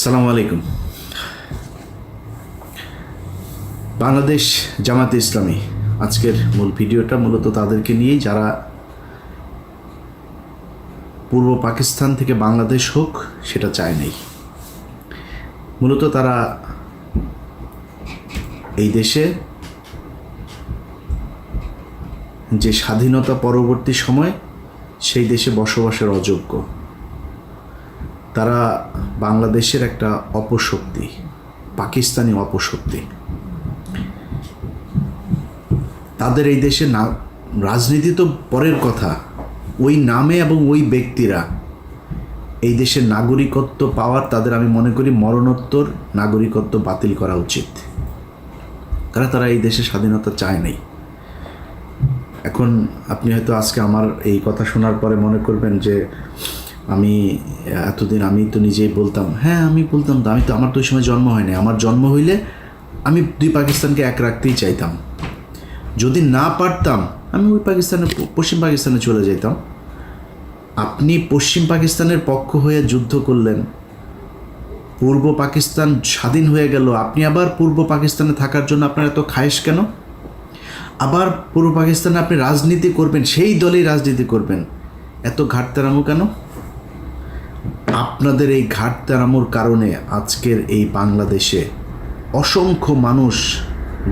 আসসালামু আলাইকুম। বাংলাদেশ জামাতে ইসলামী আজকের মূল ভিডিওটা মূলত তাদেরকে নিয়েই, যারা পূর্ব পাকিস্তান থেকে বাংলাদেশ হোক, সেটা চায় নেই। মূলত তারা এই দেশে যে স্বাধীনতা পরবর্তী সময়, সেই দেশে বসবাসের অযোগ্য। তারা বাংলাদেশের একটা অপশক্তি, পাকিস্তানি অপশক্তি। তাদের এই দেশে না রাজনীতি তো পরের কথা। ওই নামে এবং ওই ব্যক্তিরা এই দেশের নাগরিকত্ব পাওয়ার তাদের আমি মনে করি মরণোত্তর নাগরিকত্ব বাতিল করা উচিত। কারণ তারা এই দেশে স্বাধীনতা চায় নাই। এখন আপনি হয়তো আজকে আমার এই কথা শোনার পরে মনে করবেন যে আমি, এতদিন আমি তো নিজেই বলতাম হ্যাঁ আমি বলতাম তো, আমি তো, আমার তো ওই সময় জন্ম হয়নি। আমার জন্ম হইলে আমি দুই পাকিস্তানকে এক রাখতেই চাইতাম। যদি না পারতাম, আমি ওই পাকিস্তানে, পশ্চিম পাকিস্তানে চলে যেতাম আপনি পশ্চিম পাকিস্তানের পক্ষ হয়ে যুদ্ধ করলেন। পূর্ব পাকিস্তান স্বাধীন হয়ে গেল। আপনি আবার পূর্ব পাকিস্তানে থাকার জন্য আপনার এত খায়েশ কেন? আবার পূর্ব পাকিস্তানে আপনি রাজনীতি করবেন, সেই দলেই রাজনীতি করবেন। এত ঘাটতারামো কেন? আপনাদের এই ঘাটতারামোর কারণে আজকের এই বাংলাদেশে অসংখ্য মানুষ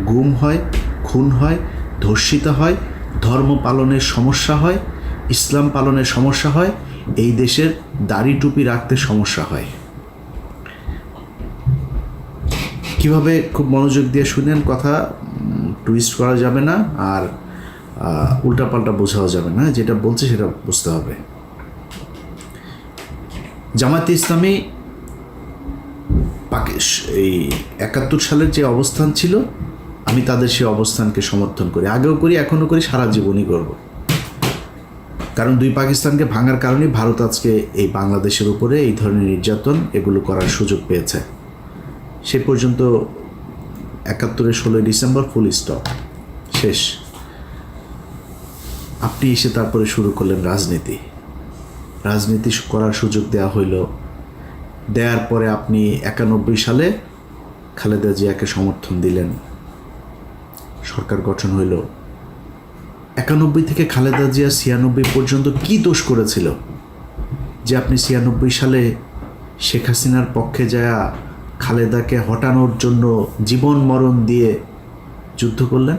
গুম হয়, খুন হয়, ধর্ষিত হয়, ধর্ম পালনের সমস্যা হয়, ইসলাম পালনের সমস্যা হয়, এই দেশের দাড়ি টুপি রাখতে সমস্যা হয়। কীভাবে খুব মনোযোগ দিয়ে শুনেন কথা টুইস্ট করা যাবে না আর উল্টাপাল্টা বোঝাও যাবে না, যেটা বলছে সেটা বুঝতে হবে। জামায়াতে ইসলামী এই একাত্তর সালের যে অবস্থান ছিল, আমি তাদের সেই অবস্থানকে সমর্থন করি। আগেও করি, এখনও করি, সারা জীবনই করব। কারণ দুই পাকিস্তানকে ভাঙার কারণে ভারত আজকে এই বাংলাদেশের উপরে এই ধরনের নির্যাতন এগুলো করার সুযোগ পেয়েছে। সে পর্যন্ত একাত্তরের ষোলোই ডিসেম্বর ফুল স্টপ শেষ। আপনি এসে তারপরে শুরু করলেন রাজনীতি। রাজনীতি করার সুযোগ দেওয়া হইল। দেওয়ার পরে আপনি একানব্বই সালে খালেদা জিয়াকে সমর্থন দিলেন। সরকার গঠন হইল। একানব্বই থেকে খালেদা জিয়া ছিয়ানব্বই পর্যন্ত কি দোষ করেছিল? যে আপনি ছিয়ানব্বই সালে শেখ হাসিনার পক্ষে যায়া খালেদাকে হটানোর জন্য জীবন মরণ দিয়ে যুদ্ধ করলেন?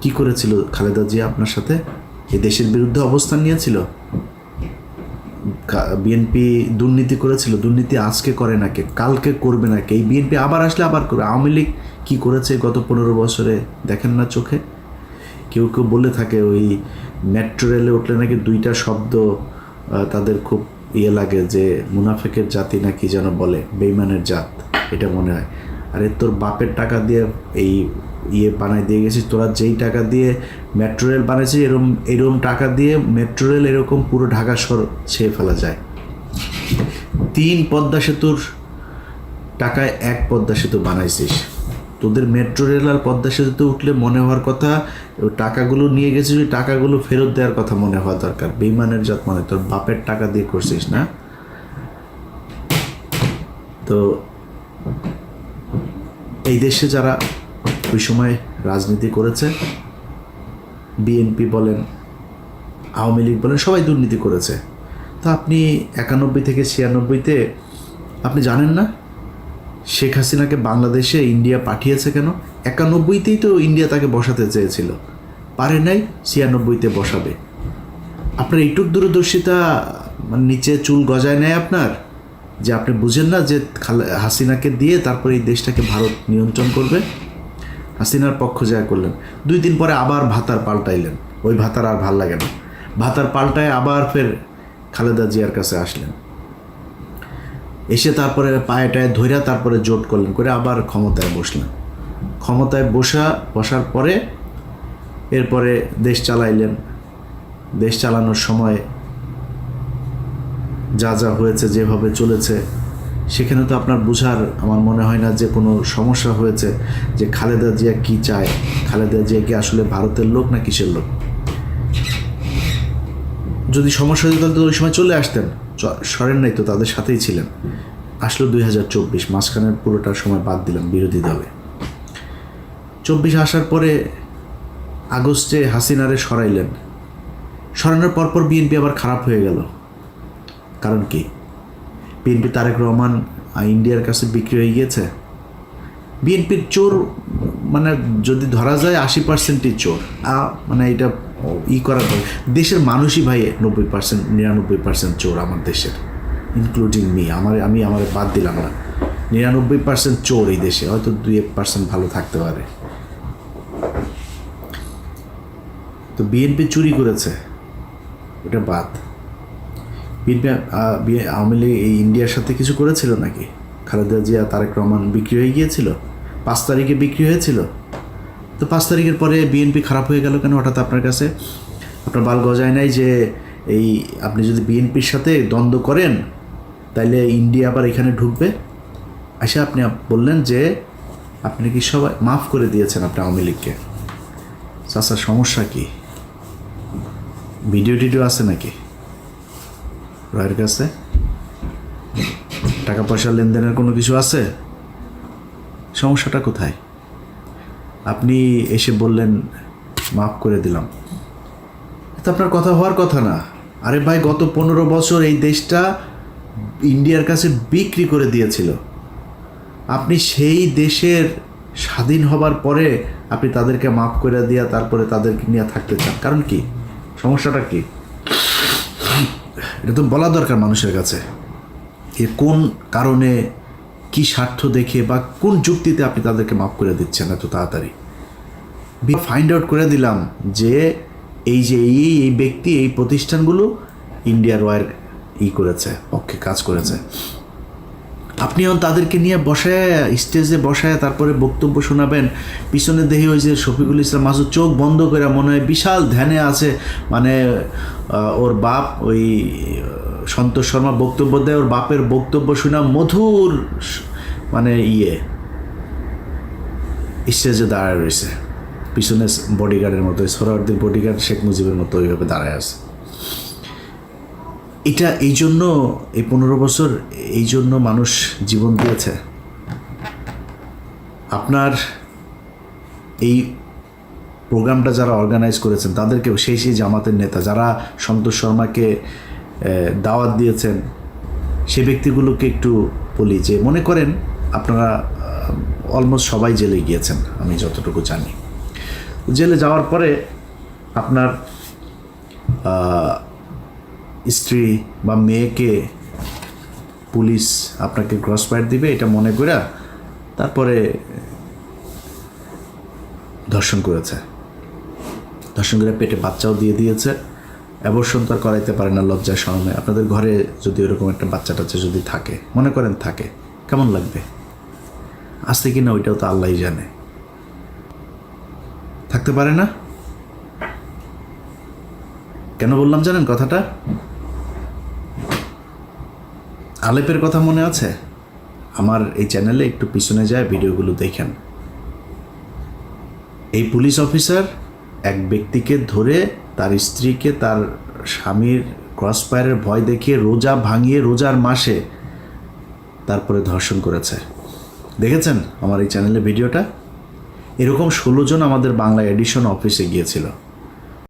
কি করেছিল খালেদা জিয়া আপনার সাথে? এ দেশের বিরুদ্ধে অবস্থান নিয়েছিল? বিএনপি দুর্নীতি করেছিল, দুর্নীতি আজকে করে নাকি, কালকে করবে নাকি, এই বিএনপি আবার আসলে আবার করবে, আওয়ামী লীগ কী করেছে গত পনেরো বছরে দেখেন না চোখে? কেউ কেউ বলে থাকে ওই মেট্রো রেলে উঠলে নাকি দুইটা শব্দ তাদের খুব ইয়ে লাগে যে মুনাফেকের জাতি নাকি যেন বলে, বেইমানের জাত, এটা মনে হয়। আরে তোর বাপের টাকা দিয়ে এই ইয়ে বানাই দিয়ে গেছিস তোরা যেই টাকা দিয়ে মেট্রো রেল বানিয়েছিস এরকম এরকম টাকা দিয়ে মেট্রো রেল এরকম পুরো ঢাকা শহর ছেয়ে ফেলা যায়। তিন পদ্মা সেতুর টাকায় এক পদ্মা সেতু বানাইছিস। তোদের মেট্রো রেল আর পদ্মা সেতুতে উঠলে মনে হওয়ার কথা টাকাগুলো নিয়ে গেছিস ওই টাকাগুলো ফেরত দেওয়ার কথা মনে হওয়া দরকার। বেইমানের জাত মানে তোর বাপের টাকা দিয়ে করছিস না? তো এই দেশে যারা ওই সময় রাজনীতি করেছে। বিএনপি বলেন, আওয়ামী লীগ বলেন, সবাই দুর্নীতি করেছে। তো আপনি একানব্বই থেকে ছিয়ানব্বইতে, আপনি জানেন না? শেখ হাসিনাকে বাংলাদেশে ইন্ডিয়া পাঠিয়েছে কেন? একানব্বইতেই তো ইন্ডিয়া তাকে বসাতে চেয়েছিল। পারে নাই, ছিয়ানব্বইতে বসাবে। আপনার এইটুক দূরদর্শিতা মানে নিচে চুল গজায় নেয় আপনার? যে আপনি বুঝেন না যে হাসিনাকে দিয়ে তারপরে এই দেশটাকে ভারত নিয়ন্ত্রণ করবে? হাসিনার পক্ষ জয় করলেন। দুই দিন পরে আবার ভাতার পাল্টাইলেন। ওই ভাতার আর ভালো লাগে না। ভাতার পাল্টায় আবার ফের খালেদা জিয়ার কাছে আসলেন। এসে তারপরে পায়ে টায়ে ধৈরা তারপরে জোট করলেন, করে আবার ক্ষমতায় বসলেন। ক্ষমতায় বসা, বসার পরে এরপরে দেশ চালাইলেন। দেশ চালানোর সময় যা যা হয়েছে, যেভাবে চলেছে সেখানে তো আপনার বোঝার আমার মনে হয় না যে কোনো সমস্যা হয়েছে যে খালেদা জিয়া কি চায়? খালেদা জিয়া কি আসলে ভারতের লোক না কিসের লোক? যদি সমস্যা হতো তাহলে তো ওই সময় চলে আসতেন। সরেন নাই তো, তাদের সাথেই ছিলেন। আসলো দুই হাজার চব্বিশ মাঝখানের পুরোটা সময় বাদ দিলাম, বিরোধী দলে। চব্বিশ আসার পরে আগস্টে হাসিনারে সরাইলেন। সরানোর পরপর বিএনপি আবার খারাপ হয়ে গেল। কারণ কি? বিএনপি তারেক রহমান ইন্ডিয়ার কাছে বিক্রি হয়ে গিয়েছে। বিএনপির চোর মানে যদি ধরা যায়, আশি পার্সেন্টই চোর। মানে এটা ই পরে দেশের মানুষই ভাই নব্বই পার্সেন্ট নিরানব্বই পার্সেন্ট চোর আমার দেশের ইনক্লুডিং মি আমার, আমি আমার বাদ দিলাম না। নিরানব্বই পার্সেন্ট চোর এই দেশে, হয়তো দুই এক পার্সেন্ট ভালো থাকতে পারে। তো বিএনপি চুরি করেছে ওটা বাদ। বিএনপি আওয়ামী লীগ এই ইন্ডিয়ার সাথে কিছু করেছিল নাকি? খালেদা জিয়া, তারেক রহমান বিক্রি হয়ে গিয়েছিল? পাঁচ তারিখে বিক্রি হয়েছিল? তো পাঁচ তারিখের পরে বিএনপি খারাপ হয়ে গেল কেন? হঠাৎ আপনার কাছে? আপনার বাল গজায় নাই যে এই আপনি যদি বিএনপির সাথে দ্বন্দ্ব করেন, তাইলে ইন্ডিয়া আবার এখানে ঢুকবে? আচ্ছা আপনি বললেন যে আপনি কি সবাই মাফ করে দিয়েছেন আপনি আওয়ামী লীগকে। চাচার সমস্যা কি? ভিডিও টিডিও আছে নাকি? রয়ের কাছে? টাকা পয়সা লেনদেনের কোনো কিছু আছে? সমস্যাটা কোথায়? আপনি এসে বললেন, মাফ করে দিলাম। তো আপনার কথা হওয়ার কথা না। আরে ভাই, গত পনেরো বছর এই দেশটা ইন্ডিয়ার কাছে বিক্রি করে দিয়েছিল। আপনি সেই দেশের স্বাধীন হবার পরে আপনি তাদেরকে মাফ করে দিয়া তারপরে তাদেরকে নিয়ে থাকতে চান। কারণ কি? সমস্যাটা কি? এটা তো বলা দরকার মানুষের কাছে এ কোন কারণে কি স্বার্থ দেখে বা কোন যুক্তিতে আপনি তাদেরকে মাফ করে দিচ্ছেন এত তাড়াতাড়ি? ফাইন্ড আউট করে দিলাম যে এই যে এই এই ব্যক্তি, এই প্রতিষ্ঠানগুলো ইন্ডিয়ার ওয়ার ই করেছে, পক্ষে কাজ করেছে। আপনি এখন তাদেরকে নিয়ে বসায়, স্টেজে বসায় তারপরে বক্তব্য শোনাবেন। পিছনে দেখি ওই যে শফিকুল ইসলাম মাসুদ, চোখ বন্ধ করে মনে হয় বিশাল ধ্যানে আছে। মানে ওর বাপ ওই সন্তোষ শর্মা বক্তব্য দেয়, ওর বাপের বক্তব্য শোনা মধুর মানে ইয়ে। স্টেজে দাঁড়ায় রয়েছে। পিছনে বডিগার্ডের মতো সোহরাওয়ার্দির বডিগার্ড শেখ মুজিবের মতো ওইভাবে দাঁড়ায় আছে। এটা এই জন্য এই পনেরো বছর এই জন্য মানুষ জীবন দিয়েছে। আপনার এই প্রোগ্রামটা যারা অর্গানাইজ করেছেন, তাদেরকেও সেই সেই জামাতের নেতা, যারা সন্তোষ শর্মাকে দাওয়াত দিয়েছেন, সে ব্যক্তিগুলোকে একটু বলি যে, মনে করেন আপনারা অলমোস্ট সবাই জেলে গিয়েছেন, আমি যতটুকু জানি। জেলে যাওয়ার পরে আপনার স্ত্রী বা মেয়েকে পুলিশ আপনাকে ক্রস ফায়ার দিবে, এটা মনে করে তারপরে ধর্ষণ করেছে। ধর্ষণ করে পেটে বাচ্চাও দিয়ে দিয়েছে। অ্যাবর্ষণ তো আর করাইতে পারে না লজ্জার শরমে আপনাদের ঘরে যদি ওরকম একটা বাচ্চা টাচ্চা যদি থাকে, মনে করেন থাকে, কেমন লাগবে? আসতে কি না ওইটাও তো আল্লাহই জানে। থাকতে পারে না? কেন বললাম জানেন কথাটা? আলেপের কথা মনে আছে? আমার এই চ্যানেলে একটু পিছনে যায়, ভিডিওগুলো দেখেন। এই পুলিশ অফিসার এক ব্যক্তিকে ধরে তার স্ত্রীকে তার স্বামীর ক্রস ফায়ারের ভয় দেখিয়ে রোজা ভাঙিয়ে রোজার মাসে তারপরে ধর্ষণ করেছে। দেখেছেন আমার এই চ্যানেলে ভিডিওটা? এরকম ষোলো জন আমাদের বাংলা এডিশন অফিসে গিয়েছিল।